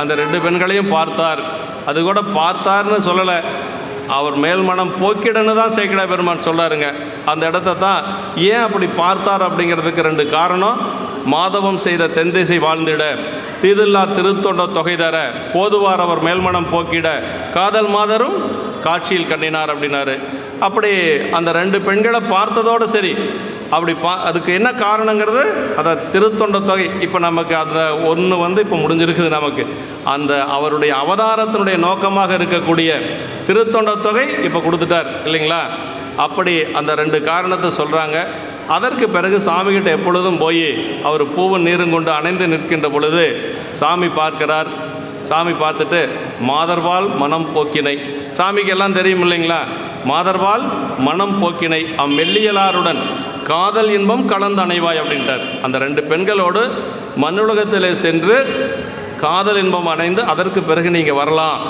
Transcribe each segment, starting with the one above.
அந்த ரெண்டு பெண்களையும் பார்த்தார். அது கூட பார்த்தார்னு சொல்லலை. அவர் மேல்மனம் போக்கிடன்னு தான் சேக்கடா பெருமான் சொல்லாருங்க. அந்த இடத்த தான் ஏன் அப்படி பார்த்தார் அப்படிங்கிறதுக்கு ரெண்டு காரணம். மாதவம் செய்த தென்திசை வாழ்ந்திட தீதில்லா திருத்தொண்ட தொகை தர போதுவார் அவர் மேல்மனம் போக்கிட காதல் மாதரும் காட்சியில் கண்ணினார் அப்படின்னாரு. அப்படி அந்த ரெண்டு பெண்களை பார்த்ததோடு சரி அப்படி பா அதுக்கு என்ன காரணங்கிறது அதை திருத்தொண்ட தொகை இப்போ நமக்கு அந்த ஒன்று வந்து இப்போ முடிஞ்சிருக்குது நமக்கு. அந்த அவருடைய அவதாரத்தினுடைய நோக்கமாக இருக்கக்கூடிய திருத்தொண்ட தொகை இப்போ கொடுத்துட்டார் இல்லைங்களா? அப்படி அந்த ரெண்டு காரணத்தை சொல்கிறாங்க அதற்கு பிறகு சாமிகிட்ட எப்பொழுதும் போய் அவர் பூவும் நீரும் கொண்டு அணைந்து நிற்கின்ற பொழுது சாமி பார்க்கிறார். சாமி பார்த்துட்டு மாதர்வால் மனம் போக்கினை. சாமிக்கு எல்லாம் தெரியும் இல்லைங்களா? மாதர்வால் மனம் போக்கினை. அம்மெல்லியலாருடன் காதல் இன்பம் கலந்து அணைவாய் அப்படின்ட்டார். அந்த ரெண்டு பெண்களோடு மண்ணுலகத்திலே சென்று காதல் இன்பம் அடைந்து அதற்கு பிறகு நீங்கள் வரலாம்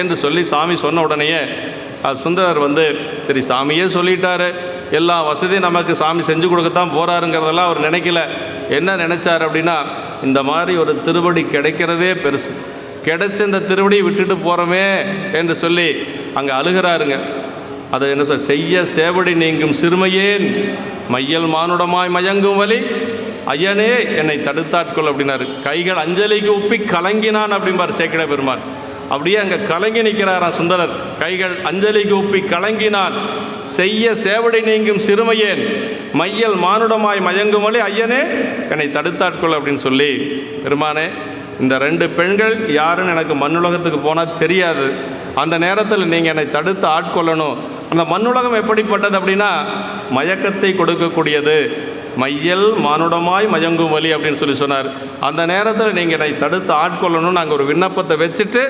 என்று சொல்லி சாமி சொன்ன உடனேயே சுந்தரர் வந்து சரி சாமியே சொல்லிட்டாரு. எல்லா வசதியும் நமக்கு சாமி செஞ்சு கொடுக்கத்தான் போகிறாருங்கிறதெல்லாம் அவர் நினைக்கல. என்ன நினச்சார் அப்படின்னா இந்த மாதிரி ஒரு திருவடி கிடைக்கிறதே பெருசு. கிடைச்ச இந்த திருவடியை விட்டுட்டு போகிறோமே என்று சொல்லி அங்கே அழுகிறாருங்க. அது என்ன சொல் செய்ய சேவடி நீங்கும் சிறுமையேன் மையல் மானுடமாய் மயங்கும் வலி. ஐயனே என்னை தடுத்தாட்கொள் அப்படின்னாரு. கைகள் அஞ்சலிக்கு உப்பி கலங்கினான் அப்படிம்பார் சேக்கட பெருமான். அப்படியே அங்கே கலங்கி நிற்கிறாராம் சுந்தரர். கைகள் அஞ்சலிக்கு உப்பி கலங்கினான். செய்ய சேவடி நீங்கும் சிறுமையேன் மையல் மானுடமாய் மயங்கும் வழி ஐயனே என்னை தடுத்தாட்கொள் அப்படின்னு சொல்லி பெருமானே இந்த ரெண்டு பெண்கள் யாருன்னு எனக்கு மண்ணுலகத்துக்கு போனால் தெரியாது. அந்த நேரத்தில் நீங்கள் என்னை தடுத்து ஆட்கொள்ளணும். அந்த மண்ணுலகம் எப்படிப்பட்டது அப்படின்னா மயக்கத்தை கொடுக்கக்கூடியது. மையல் மானுடமாய் மயங்கும் வழி அப்படின்னு சொல்லி சொன்னார். அந்த நேரத்தில் நீங்கள் என்னை தடுத்து ஆட்கொள்ளணும்னு நாங்கள் ஒரு விண்ணப்பத்தை வச்சுட்டு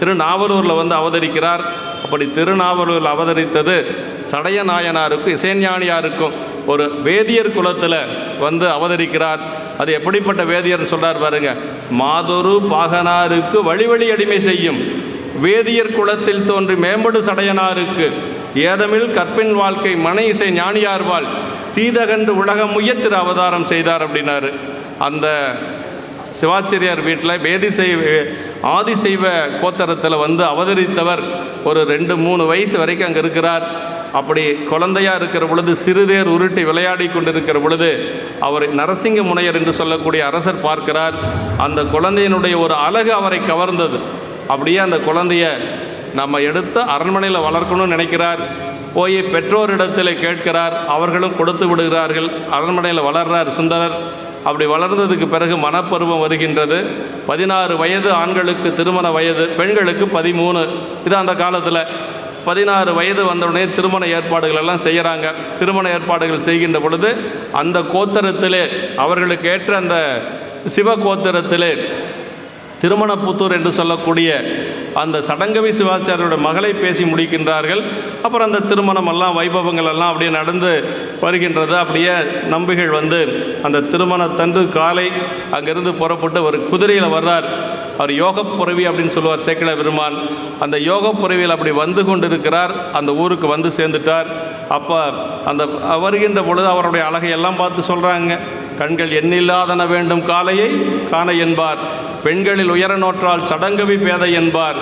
திருநாவலூரில் வந்து அவதரிக்கிறார். அப்படி திருநாவலூரில் அவதரித்தது சடைய நாயனாருக்கும் இசைஞானியாருக்கும் ஒரு வேதியர் குலத்தில் வந்து அவதரிக்கிறார். அது எப்படிப்பட்ட வேதியர்னு சொல்கிறார் பாருங்க. மாதொரு பாகனாருக்கு வழி வழி அடிமை செய்யும். வேதியர் குலத்தில் தோன்றி மேம்படு சடையனாருக்கு. ஏதமில் கற்பின் வாழ்க்கை மனை இசை ஞானியார்வாள் தீதகன்று உலகம் முயத்திரு அவதாரம் செய்தார் அப்படின்னாரு. அந்த சிவாச்சரியார் வீட்டில் வேதிசைவ ஆதிசைவ கோத்தரத்தில் வந்து அவதரித்தவர் ஒரு ரெண்டு மூணு வயசு வரைக்கும் அங்கே இருக்கிறார். அப்படி குழந்தையாக இருக்கிற பொழுது சிறுதேர் உருட்டி விளையாடி கொண்டிருக்கிற பொழுது அவர் நரசிங்க முனையர் என்று சொல்லக்கூடிய அரசர் பார்க்கிறார். அந்த குழந்தையினுடைய ஒரு அழகு அவரை கவர்ந்தது. அப்படியே அந்த குழந்தைய நம்ம எடுத்து அரண்மனையில் வளர்க்கணும்னு நினைக்கிறார். போய் பெற்றோரிடத்தில் கேட்கிறார். அவர்களும் கொடுத்து விடுகிறார்கள். அரண்மனையில் வளர்றார் சுந்தரர். அப்படி வளர்ந்ததுக்கு பிறகு மனப்பருவம் வருகின்றது. பதினாறு வயது ஆண்களுக்கு திருமண வயது பெண்களுக்கு பதிமூணு. இது அந்த காலத்தில். பதினாறு வயது வந்தவுடனே திருமண ஏற்பாடுகள் எல்லாம் செய்கிறாங்க திருமண ஏற்பாடுகள் செய்கின்ற பொழுது அந்த கோத்தரத்திலே அவர்களுக்கு ஏற்ற அந்த சிவ கோத்திரத்திலே திருமணப்புத்தூர் என்று சொல்லக்கூடிய அந்த சடங்கவி சிவாச்சாரியோட மகளை பேசி முடிக்கின்றார்கள். அப்புறம் அந்த திருமணம் எல்லாம் வைபவங்கள் எல்லாம் அப்படியே நடந்து வருகின்றது. அப்படியே நம்பிகள் வந்து அந்த திருமணத்தன்று காலை அங்கிருந்து புறப்பட்டு ஒரு குதிரையில் வர்றார். அவர் யோக புறவி அப்படின்னு சொல்லுவார் சேக்கிழ பெருமான். அந்த யோக புறவியில் அப்படி வந்து கொண்டிருக்கிறார். அந்த ஊருக்கு வந்து சேர்ந்துட்டார். அப்போ அந்த வருகின்ற பொழுது அவருடைய அழகை எல்லாம் பார்த்து சொல்கிறாங்க கண்கள் எண்ணில்லாதன வேண்டும் காலையை காண என்பார். பெண்களில் உயர நோற்றால் சடங்கவி பேதை என்பார்.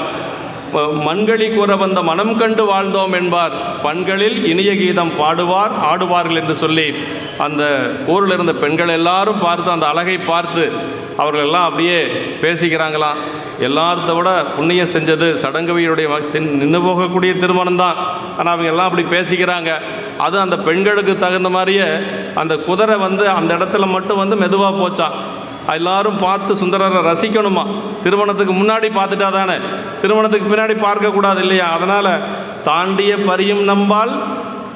மண்களி கூற வந்த மனம் கண்டு வாழ்ந்தோம் என்பார். பண்களில் இனிய கீதம் பாடுவார் ஆடுவார்கள் என்று சொல்லி அந்த ஊரில் இருந்த பெண்கள் எல்லாரும் பார்த்து அந்த அழகை பார்த்து அவர்கள் எல்லாம் அப்படியே பேசிக்கிறாங்களாம். எல்லாத்த விட புண்ணியம் செஞ்சது சடங்கவியுடைய நின்று போகக்கூடிய திருமணம் தான் ஆனால் அவங்க எல்லாம் அப்படி பேசிக்கிறாங்க. அது அந்த பெண்களுக்கு தகுந்த மாதிரியே அந்த குதிரை வந்து அந்த இடத்துல மட்டும் வந்து மெதுவாக போச்சான் எல்லாரும் பார்த்து சுந்தரரை ரசிக்கணுமா? திருமணத்துக்கு முன்னாடி பார்த்துட்டா தானே? திருமணத்துக்கு பின்னாடி பார்க்கக்கூடாது இல்லையா? அதனால் தாண்டிய பரியும் நம்பால்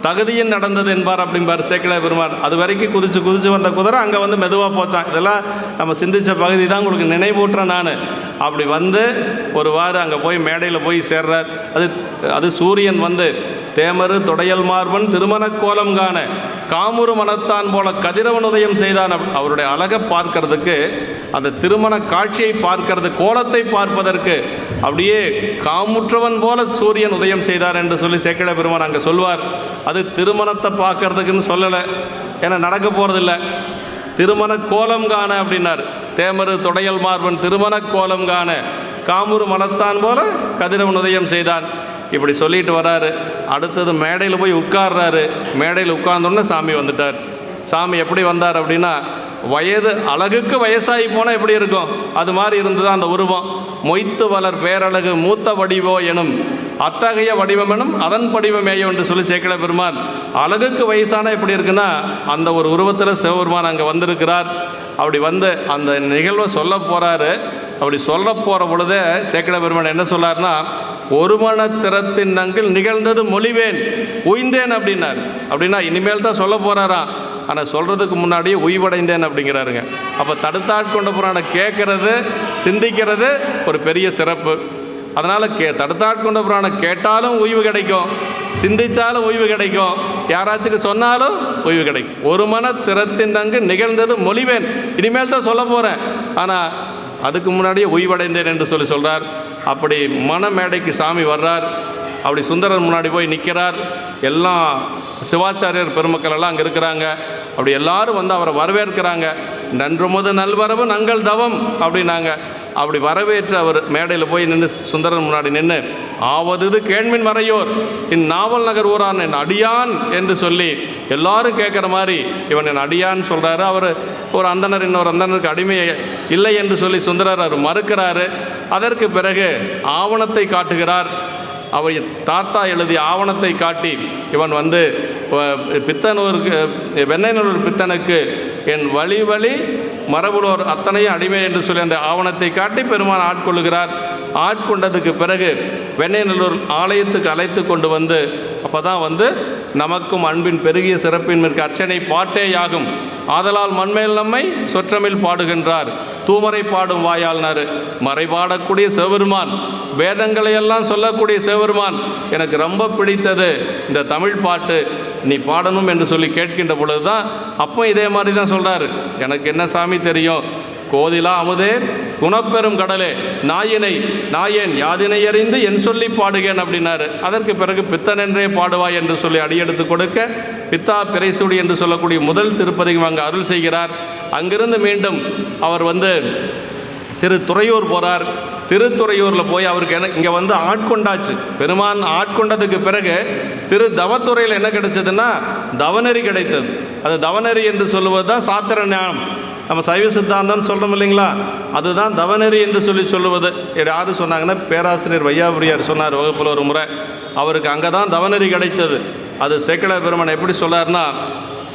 தகுதியும் நடந்தது என்பார் அப்படிம்பார் சேக்கிழ பெருமான். அது வரைக்கும் குதிச்சு குதிச்சு வந்த குதிரை அங்கே வந்து மெதுவாக போச்சான் இதெல்லாம் நம்ம சிந்திச்ச பகுதி தான் உங்களுக்கு நினைவூட்டுறேன் நான். அப்படி வந்து ஒரு வாரம் அங்கே போய் மேடையில் போய் சேர்றார். அது அது சூரியன் வந்து தேமரு தொடையல் மார்பன் திருமண கோலம் காண காமுறு மனத்தான் போல கதிரவன் உதயம் செய்தான் அவருடைய அழகை பார்க்கறதுக்கு அந்த திருமண காட்சியை பார்க்கிறது கோலத்தை பார்ப்பதற்கு அப்படியே காமுற்றவன் போல சூரியன் உதயம் செய்தார் என்று சொல்லி சேக்கிழ பெருமான் அங்கே சொல்வார். அது திருமணத்தை பார்க்கறதுக்குன்னு சொல்லலை. ஏன்னா நடக்க போகிறதில்ல திருமண கோலம் காண அப்படின்னார். தேமரு தொடையல் மார்பன் திருமண கோலம் காண காமுறு மலத்தான் போல கதிரவன் உதயம் செய்தான் இப்படி சொல்லிட்டு வராரு. அடுத்தது மேடையில் போய் உட்கார்றாரு. மேடையில் உட்கார்ந்தோன்னே சாமி வந்துட்டார். சாமி எப்படி வந்தார் அப்படின்னா வயது அழகுக்கு வயசாகி போனால் எப்படி இருக்கும்? அது மாதிரி இருந்தது அந்த உருவம். மொய்த்து வளர் பேரழகு மூத்த வடிவோ எனும் அத்தகைய வடிவம் எனும் அதன் படிவமேயோ என்று சொல்லி சேக்கல பெருமான் அழகுக்கு வயசான எப்படி இருக்குன்னா அந்த ஒரு உருவத்தில் சிவபெருமான் அங்கே வந்திருக்கிறார். அப்படி வந்து அந்த நிகழ்வை சொல்ல போகிறாரு அப்படி சொல்ல போகிற பொழுதே சேக்கட பெருமான் என்ன சொல்லார்னா ஒரு மன திறத்தின் நங்கில் நிகழ்ந்தது மொழிவேன். உய்ந்தேன் அப்படின்னார். அப்படின்னா இனிமேல் தான் சொல்ல போகிறாராம் ஆனால் சொல்கிறதுக்கு முன்னாடியே உய்வடைந்தேன் அப்படிங்கிறாருங்க. அப்போ தடுத்தாட்கொண்ட புராணம் கேட்கறது சிந்திக்கிறது ஒரு பெரிய சிறப்பு. அதனால் கே தடுத்தாட்கொண்ட புராணம் கேட்டாலும் ஓய்வு கிடைக்கும். சிந்தித்தாலும் ஓய்வு கிடைக்கும். யாராச்சுக்கு சொன்னாலும் ஓய்வு கிடைக்கும். ஒரு மன திறத்தின் அங்கு நிகழ்ந்தது மொழிவேன். இனிமேல் தான் சொல்ல போகிறேன் ஆனால் அதுக்கு முன்னாடியே ஓய்வடைந்தேன் என்று சொல்லி சொல்கிறார் அப்படி மன மேடைக்கு சாமி வர்றார். அப்படி சுந்தரர் முன்னாடி போய் நிற்கிறார் எல்லாம் சிவாச்சாரியர் பெருமக்கள் எல்லாம் அங்கே இருக்கிறாங்க. அப்படி எல்லாரும் வந்து அவரை வரவேற்கிறாங்க. நன்றுமுது நல்வரவு நங்கள் தவம் அப்படின்னாங்க. அப்படி வரவேற்று அவர் மேடையில் போய் நின்று சுந்தரன் முன்னாடி நின்று ஆவதுது கேண்மின் மறையோர் இந்நாவல் நகர் ஊரான் என் அடியான் என்று சொல்லி எல்லாரும் கேட்குற மாதிரி இவன் என் அடியான்னு சொல்கிறாரு அவர் ஒரு அந்தனர் இன்னொரு அந்தனருக்கு அடிமை இல்லை என்று சொல்லி சுந்தரர் அவர் மறுக்கிறாரு. அதற்கு பிறகு ஆவணத்தை காட்டுகிறார். அவர் தாத்தா எழுதிய ஆவணத்தை காட்டி இவன் வந்து பித்தனூருக்கு வெண்ணைநல்லூர் பித்தனுக்கு என் வழி வழி மரபுலோர் அத்தனையும் அடிமை என்று சொல்லி அந்த ஆவணத்தை காட்டி பெருமான் ஆட்கொள்ளுகிறார் ஆட்கொண்டதுக்கு பிறகு வெண்ணைநல்லூர் ஆலயத்துக்கு அழைத்து கொண்டு வந்து அப்போ தான் வந்து நமக்கும் அன்பின் பெருகிய சிறப்பின் அர்ச்சனை பாட்டேயாகும். ஆதலால் மண்மேல் நம்மை சொற்றமில் பாடுகின்றார். தூமரை பாடும் வாயாள்னார் மறைபாடக்கூடிய சிவபெருமான் வேதங்களை எல்லாம் சொல்லக்கூடிய சிவபெருமான் எனக்கு ரொம்ப பிடித்தது இந்த தமிழ் பாட்டு. நீ பாடணும் என்று சொல்லி கேட்கின்ற பொழுது தான் அப்போ இதே மாதிரி தான் சொல்கிறாரு எனக்கு என்ன சாமி தெரியும்? கோதிலா அமுதே குணப்பெரும் கடலே நாயினை நாயேன் யாதினை அறிந்து என் சொல்லி பாடுகேன் அப்படின்னாரு. அதற்கு பிறகு பித்தனென்றே பாடுவாய் என்று சொல்லி அடியெடுத்து கொடுக்க பித்தா பிரைசூடி என்று சொல்லக்கூடிய முதல் திருப்பதியும் அங்கு அருள் செய்கிறார். அங்கிருந்து மீண்டும் அவர் வந்து திரு துறையூர் போகிறார் திருத்துறையூரில் போய் அவருக்கு என்ன இங்கே வந்து ஆட்கொண்டாச்சு. பெருமான் ஆட்கொண்டதுக்கு பிறகு திரு தவத்துறையில் என்ன கிடைச்சதுன்னா தவநெறி கிடைத்தது. அது தவநெறி என்று சொல்லுவது தான் சாத்திர ஞானம். நம்ம சைவ சித்தாந்தம் சொல்கிறோம் இல்லைங்களா? அதுதான் தவநெறி என்று சொல்லி சொல்லுவது. யார் சொன்னாங்கன்னா பேராசிரியர் வையாபுரியார் சொன்னார் வகுப்பில் ஒரு முறை. அவருக்கு அங்கே தான் தவநெறி கிடைத்தது. அது சேக்கல பெருமன் எப்படி சொல்லார்னா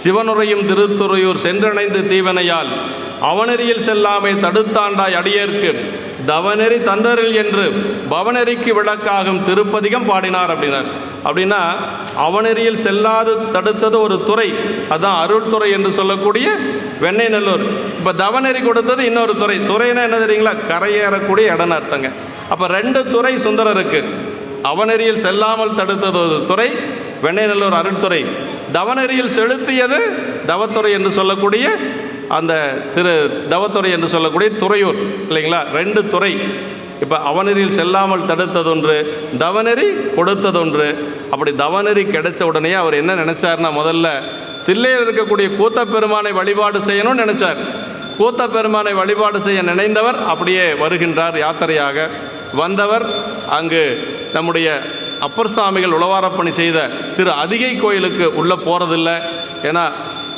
சிவனுரையும் திருத்துறையூர் சென்றடைந்து தீவனையால் அவனெறியில் செல்லாமை தடுத்தாண்டாய் அடியேற்கு. தவநெறி தந்தரில் என்று பவநெறிக்கு விளக்காகும் திருப்பதிகம் பாடினார் அப்படின்னார். அப்படின்னா அவனெறியில் செல்லாது தடுத்தது ஒரு துறை அதுதான் அருள்துறை என்று சொல்லக்கூடிய வெண்ணெய் நல்லூர் இப்போ தவநெறி கொடுத்தது இன்னொரு துறை. துறைனா என்ன தெரியுங்களா? கரையேறக்கூடிய இடம்னு அர்த்தங்க. அப்போ ரெண்டு துறை சுந்தரருக்கு. அவனெறியில் செல்லாமல் தடுத்தது ஒரு துறை வெண்ணைநல்லூர் அருள்துறை தவநெறியில் செலுத்தியது தவத்துறை என்று சொல்லக்கூடிய அந்த திரு தவத்துறை என்று சொல்லக்கூடிய துறையூர் இல்லைங்களா? ரெண்டு துறை. இப்போ அவநெறியில் செல்லாமல் தடுத்ததொன்று தவநெறி கொடுத்ததொன்று. அப்படி தவநெறி கிடைச்ச உடனே அவர் என்ன நினைச்சார்னா முதல்ல தில்லையில் இருக்கக்கூடிய கூத்த பெருமானை வழிபாடு செய்யணும்னு நினைச்சார். கூத்த பெருமானை வழிபாடு செய்ய நினைந்தவர் அப்படியே வருகின்றார் யாத்திரையாக. வந்தவர் அங்கு நம்முடைய அப்பர் சாமிகள் உளவாரப்பணி செய்த திரு அதிகை கோயிலுக்கு உள்ளே போகிறதில்ல ஏன்னா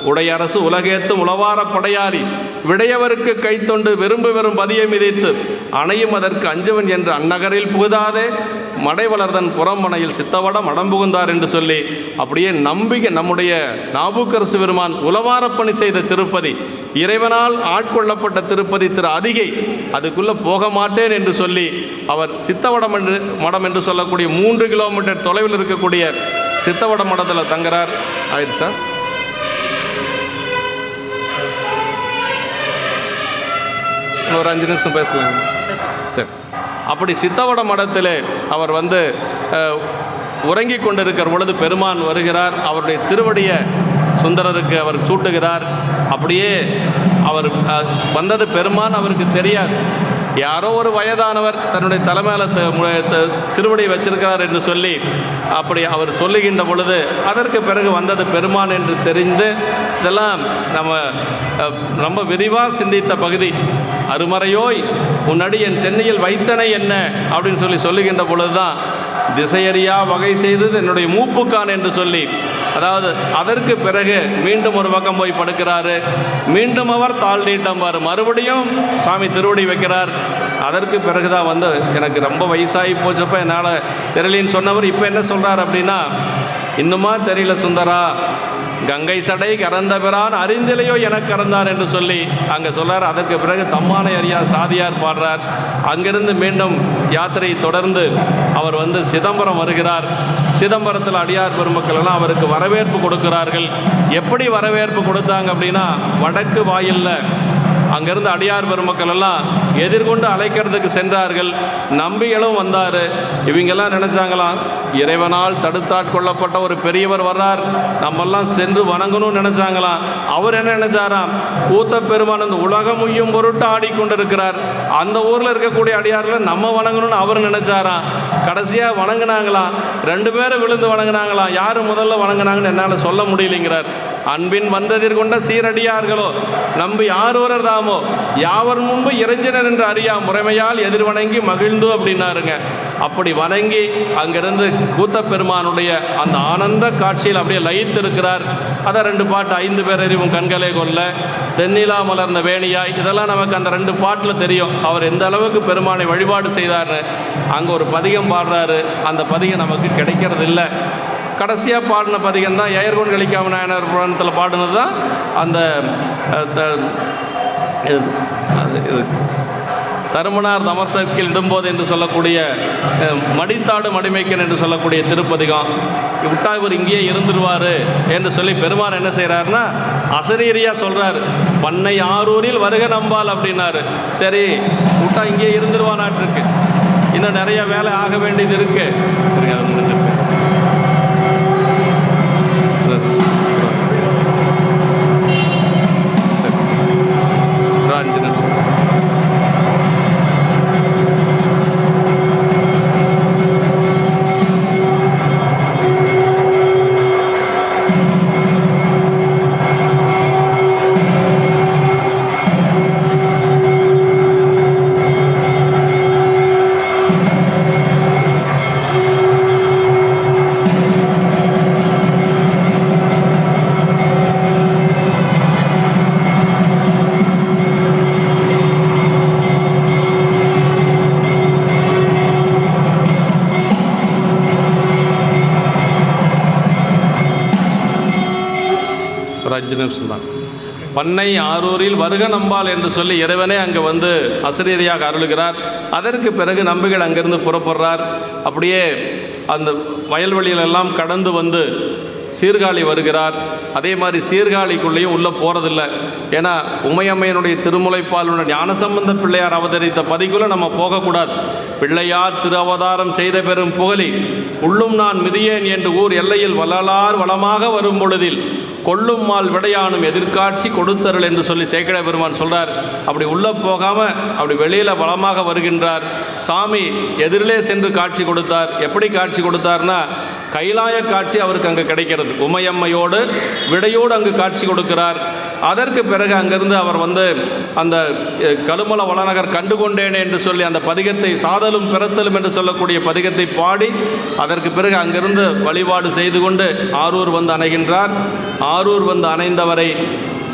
உடையரசு உலகேத்தும் உளவார படையாளி. விடையவருக்கு கைத்தொண்டு விரும்பு வெறும் பதியை மிதித்து அணையும் அதற்கு அஞ்சுவன் என்று அந்நகரில் புகுதாதே. மடை வளர்தன் புறம்பனையில் சித்தவட மடம் புகுந்தார் என்று சொல்லி அப்படியே நம்பிக்கை நம்முடைய நாபுக்கரசு பெருமான் உளவாரப்பணி செய்த திருப்பதி இறைவனால் ஆட்கொள்ளப்பட்ட திருப்பதி திரு அதிகை அதுக்குள்ளே போக மாட்டேன் என்று சொல்லி அவர் சித்தவடம் என்று மடம் என்று சொல்லக்கூடிய மூன்று கிலோமீட்டர் தொலைவில் இருக்கக்கூடிய சித்தவட மடத்தில் தங்குறார். ஆயிடுச்சா? ஒரு அஞ்சு நிமிஷம் பேசலாம். சரி. அப்படி சித்தவட மடத்தில் அவர் வந்து உறங்கி உறங்கிக் கொண்டிருக்கிற பொழுது பெருமான் வருகிறார். அவருடைய திருவடியை சுந்தரருக்கு அவர் சூட்டுகிறார். அப்படியே அவர் வந்தது பெருமான் அவருக்கு தெரியாது. யாரோ ஒரு வயதானவர் தன்னுடைய தலைமையில மு- திருவடி வச்சிருக்கிறார் என்று சொல்லி அப்படி அவர் சொல்லுகின்ற பொழுது அதற்கு பிறகு வந்தது பெருமான் என்று தெரிந்து இதெல்லாம் நம்ம ரொம்ப விரிவாக சிந்தித்த பகுதி. அருமறையோய் உன்னடி என் சென்னையில் வைத்தனை என்ன? அப்படின்னு சொல்லி சொல்லுகின்ற பொழுதுதான் திசையறியா வகை செய்தது என்னுடைய மூப்புக்கான் என்று சொல்லி அதாவது அதற்கு பிறகு மீண்டும் ஒரு பக்கம் போய் படுக்கிறாரு. மீண்டும் அவர் தாழ்நீட்டம் வார் மறுபடியும் சாமி திருவடி வைக்கிறார். அதற்கு பிறகுதான் வந்து எனக்கு ரொம்ப வயசாகி போச்சப்ப என்னால் தெரியலின்னு சொன்னவர் இப்போ என்ன சொல்கிறார் அப்படின்னா இன்னுமா தெரியல சுந்தரா கங்கை சடை கறந்த பிறான் அறிந்திலையோ எனக்கு கறந்தார் என்று சொல்லி அங்கே சொல்றார் அதற்கு பிறகு தம்மானை அறியா சாதியார் பாடுறார். அங்கிருந்து மீண்டும் யாத்திரையை தொடர்ந்து அவர் வந்து சிதம்பரம் வருகிறார். சிதம்பரத்தில் அடியார் பெருமக்கள் எல்லாம் அவருக்கு வரவேற்பு கொடுக்கிறார்கள். எப்படி வரவேற்பு கொடுத்தாங்க அப்படின்னா வடக்கு வாயிலில் அங்கிருந்து அடியார் பெருமக்கள் எல்லாம் எதிர்கொண்டு அழைக்கிறதுக்கு சென்றார்கள். நம்பிகளும் வந்தார். இவங்கெல்லாம் நினைச்சாங்களாம் இறைவனால் தடுத்தாட்கொள்ளப்பட்ட ஒரு பெரியவர் வர்றார். நம்மெல்லாம் சென்று வணங்கணும்னு நினைச்சாங்களாம். அவர் என்ன நினைச்சாராம்? கூத்த பெருமான் அந்த உலகம் உய்யும் பொருட்டு ஆடிக்கொண்டிருக்கிறார். அந்த ஊரில் இருக்கக்கூடிய அடியாரில் நம்ம வணங்கணும்னு அவர் நினைச்சாராம். கடைசியாக வணங்கினாங்களாம். ரெண்டு பேரும் விழுந்து வணங்கினாங்களாம். யார் முதல்ல வணங்கினாங்கன்னு என்னால் சொல்ல முடியலைங்கிறார். அன்பின் வந்ததிர் கொண்ட சீரடியார்களோ நம்பி யாரொருவர் தாமோ யாவர் முன்பு இறைஞ்சினர் என்று அறியா முறைமையால் எதிர் வணங்கி மகிழ்ந்து அப்படின்னாருங்க. அப்படி வணங்கி அங்கிருந்து கூத்த பெருமானுடைய அந்த ஆனந்த காட்சியில் அப்படியே லயித்து இருக்கிறார் அதை ரெண்டு பாட்டு ஐந்து பேர் அறிவும் கண்களே கொல்ல தென்னிலா மலர்ந்த வேணியாய் இதெல்லாம் நமக்கு அந்த ரெண்டு பாட்டில் தெரியும். அவர் எந்த அளவுக்கு பெருமானை வழிபாடு செய்தார்னு. அங்கே ஒரு பதிகம் பாடுறாரு. அந்த பதிகம் நமக்கு கிடைக்கிறது இல்லை கடைசியாக பாடின பதிகம் தான் ஏயர்கொண்டு கழிக்காம நாயனார் புராணத்தில் பாடினது தான் அந்த த- இது அது இது. தருமனார் தமர்சக்கில் இடும்போது என்று சொல்லக்கூடிய மடித்தாடு மடிமைக்கன் என்று சொல்லக்கூடிய திருப்பதிகம். விட்டா இவர் இங்கேயே இருந்துருவார் என்று சொல்லி பெருமான் என்ன செய்கிறாருன்னா அசரீரியாக சொல்கிறார் பண்ணை ஆரூரில் வருக நம்பால் அப்படின்னாரு. சரி விட்டா இங்கேயே இருந்துருவானாட்டிருக்கு. இன்னும் நிறைய வேலை ஆக வேண்டியது இருக்குது ஒரு தான் பண்ணை ஆரூரில் வருக நம்பால் என்று சொல்லி இறைவனே அங்கே வந்து அசிரியரியாக அருளுகிறார். அதற்கு பிறகு நம்பிகள் அங்கிருந்து புறப்படுறார். அப்படியே அந்த வயல்வெளியிலெல்லாம் கடந்து வந்து சீர்காழி வருகிறார். அதே மாதிரி சீர்காழிக்குள்ளேயும் உள்ளே போகிறதில்ல ஏன்னா உமையம்மையனுடைய திருமுலைப்பாலுடைய ஞானசம்பந்த பிள்ளையார் அவதரித்த பதிக்குள்ளே நம்ம போகக்கூடாது. பிள்ளையார் திரு அவதாரம் செய்த பெரும் புகழி. உள்ளும் நான் மிதியேன் என்று ஊர் எல்லையில் வளலார் வளமாக வரும் பொழுதில் கொள்ளும் மால் விடையானும் எதிர்காட்சி கொடுத்தருள் என்று சொல்லி சேக்கட பெருமான் சொல்கிறார் அப்படி உள்ளே போகாமல் அப்படி வெளியில் வளமாக வருகின்றார். சாமி எதிரிலே சென்று காட்சி கொடுத்தார். எப்படி காட்சி கொடுத்தார்னா கைலாய காட்சி அவருக்கு அங்கே கிடைக்கிறது. உமையம்மையோடு விடையோடு அங்கு காட்சி கொடுக்கிறார். அதற்கு பிறகு அங்கிருந்து அவர் வந்து அந்த கழுமல வளநகர் கண்டு கொண்டேனே என்று சொல்லி அந்த பதிகத்தை சாதலும் பிறத்தலும் என்று சொல்லக்கூடிய பதிகத்தை பாடி அதற்கு பிறகு அங்கிருந்து வழிபாடு செய்து கொண்டு ஆரூர் வந்து அணைகின்றார். ஆரூர் வந்து அணைந்தவரை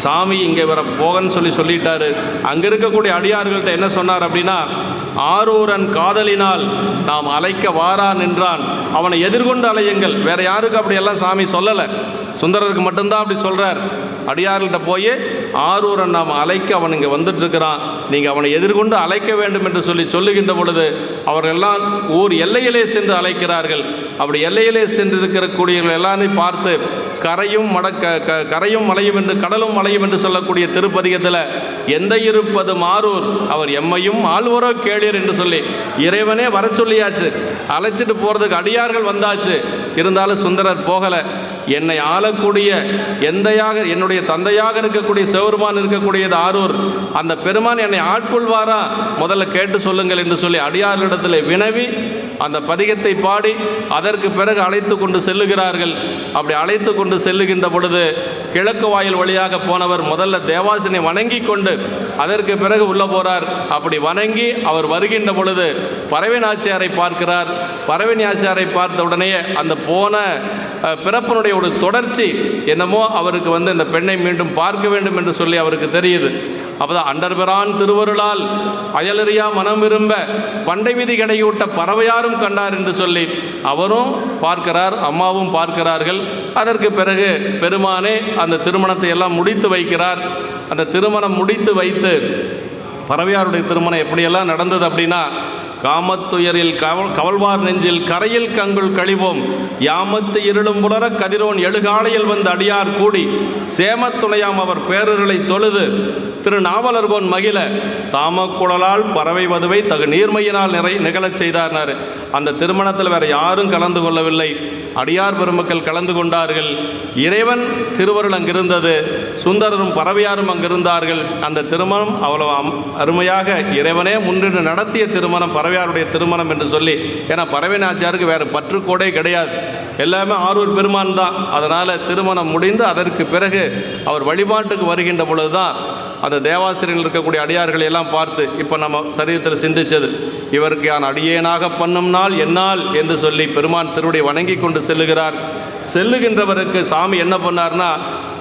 சாமி இங்கே வர போகன்னு சொல்லி சொல்லிட்டாரு. அங்கே இருக்கக்கூடிய அடியார்கள்ட்ட என்ன சொன்னார் அப்படின்னா ஆரூரன் காதலினால் நாம் அழைக்க வாரா நின்றான். அவனை எதிர்கொண்டு அலையுங்கள். வேற யாருக்கும் அப்படியெல்லாம் சாமி சொல்லலை. சுந்தரருக்கு மட்டும்தான் அப்படி சொல்கிறார் அடியார்கள்ட்ட போய் ஆரூரன் நாம் அழைக்க அவன் இங்கே வந்துட்டுருக்கிறான். நீங்கள் அவனை எதிர்கொண்டு அழைக்க வேண்டும் என்று சொல்லி சொல்லுகின்ற பொழுது அவர்களெல்லாம் ஊர் எல்லையிலே சென்று அழைக்கிறார்கள். அப்படி எல்லையிலே சென்று இருக்கிறக்கூடியவர்கள் எல்லாரையும் பார்த்து கரையும் மட க க- கரையும் மலையும் என்று கடலும் மலையும் என்று சொல்லக்கூடிய திருப்பதிகத்தில் எந்த இருப்பது மாரூர்? அவர் எம்மையும் ஆழ்வரோ கேளீர் என்று சொல்லி இறைவனே வர சொல்லியாச்சு. அழைச்சிட்டு போகிறதுக்கு அடியார்கள் வந்தாச்சு. இருந்தாலும் சுந்தரர் போகலை. என்னை ஆளக்கூடிய எந்தையாக என்னுடைய தந்தையாக இருக்கக்கூடிய சிவருமான் இருக்கக்கூடியது ஆரூர். அந்த பெருமான் என்னை ஆட்கொள்வாரா? முதல்ல கேட்டு சொல்லுங்கள் என்று சொல்லி அடியார்களிடத்தில் வினவி அந்த பதிகத்தை பாடி அதற்கு பிறகு அழைத்து கொண்டு செல்லுகிறார்கள். அப்படி அழைத்து கொண்டு செல்லுகின்ற பொழுது கிழக்கு வாயில் வழியாக போனவர் முதல்ல தேவாசனை வணங்கி கொண்டு அதற்கு பிறகு உள்ளே போகிறார் அப்படி வணங்கி அவர் வருகின்ற பொழுது பறவை நாச்சியாரை பார்க்கிறார். பறவை நாச்சியாரை பார்த்த உடனே அந்த போன பிறப்பினுடைய ஒரு தொடர்ச்சி என்னமோ அவருக்கு வந்து இந்த பெண்ணை மீண்டும் பார்க்க வேண்டும் என்று சொல்லி அவருக்கு தெரியுது. அப்போதான் அண்டர்பிரான் திருவருளால் அயலறியா மனம் விரும்ப பண்டை விதி கடையூட்ட பறவையாரும் கண்டார் என்று சொல்லி அவரும் பார்க்கிறார் அம்மாவும் பார்க்கிறார்கள். அதற்கு பிறகு பெருமானே அந்த திருமணத்தை எல்லாம் முடித்து வைக்கிறார். அந்த திருமணம் முடித்து வைத்து பறவையாருடைய திருமணம் எப்படியெல்லாம் நடந்தது அப்படின்னா காமத்துயரில் கவல் கவல்வார் நெஞ்சில் கரையில் கங்குள் கழிவோம். யாமத்து இருளும் புலர கதிரோன் எழுகாலையில் வந்து அடியார் கூடி. சேமத்துணையாம் அவர் பேரர்களை தொழுது. திரு நாவலர்கோன் மகிழ தாமக்குழலால் பறவை வதுவை தகு நீர்மையினால் நிறை நிகழச் செய்தார்னார் அந்த திருமணத்தில் வேற யாரும் கலந்து கொள்ளவில்லை. அடியார் பெருமக்கள் கலந்து கொண்டார்கள். இறைவன் திருவருள் அங்கிருந்தது சுந்தரரும் பறவையாரும் அங்கிருந்தார்கள். அந்த திருமணம் அவ்வளவு அம்- அருமையாக இறைவனே முன்னின்று நடத்திய திருமணம் பறவையாருடைய திருமணம் என்று சொல்லி ஏன்னா பறவை நாச்சியாருக்கு வேறு பற்றுக்கோடே கிடையாது. எல்லாமே ஆரூர் பெருமான் தான். அதனால் திருமணம் முடிந்து அதற்கு பிறகு அவர் வழிபாட்டுக்கு வருகின்ற பொழுது தான் அந்த தேவாசிரியர்கள் இருக்கக்கூடிய அடியார்களை எல்லாம் பார்த்து இப்போ நம்ம சரீரத்தில் சிந்திச்சது இவருக்கு யான் அடியேனாக பண்ணும் நாள் என்னால் என்று சொல்லி பெருமான் திருவடி வணங்கி கொண்டு செல்லுகிறார். செல்லுகின்றவருக்கு சாமி என்ன பண்ணார்னா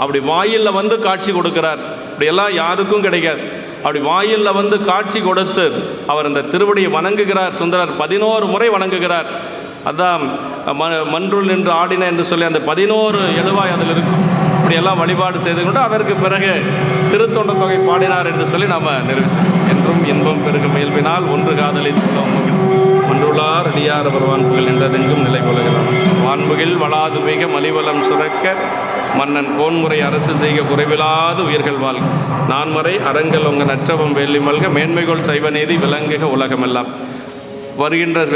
அப்படி வாயிலில் வந்து காட்சி கொடுக்கிறார். இப்படியெல்லாம் யாருக்கும் கிடைக்காது. அப்படி வாயிலில் வந்து காட்சி கொடுத்து அவர் அந்த திருவடியை வணங்குகிறார். சுந்தரர் பதினோரு முறை வணங்குகிறார். அதான் ம மன்றுள் நின்று ஆடின என்று சொல்லி அந்த பதினோரு எழுவாய் அதில் இருக்கும். இப்படியெல்லாம் வழிபாடு செய்து கொண்டு அதற்கு பிறகு திருத்தொண்ட தொகை பாடினார் என்று சொல்லி நாம் நிறைவு என்றும் இன்பம் பெருகும் இயல்பினால் ஒன்று காதலித்துள்ளோம் ஒன்றுள்ளார் அடியார் அவர் வான்புகள் என்றதெங்கும் நிலை கொள்கிறான் வான்புகில் வளாது மிக மலிவலம் சுரக்க மன்னன் கோன்முறை அரசு செய்க குறைவிலாது உயிர்கள் வாழ்க. நான்மறை அரங்கல் உங்க நற்றவம் வேலி மல்க. மேன்மைகோள் சைவநீதி விளங்குக உலகமெல்லாம். வருகின்ற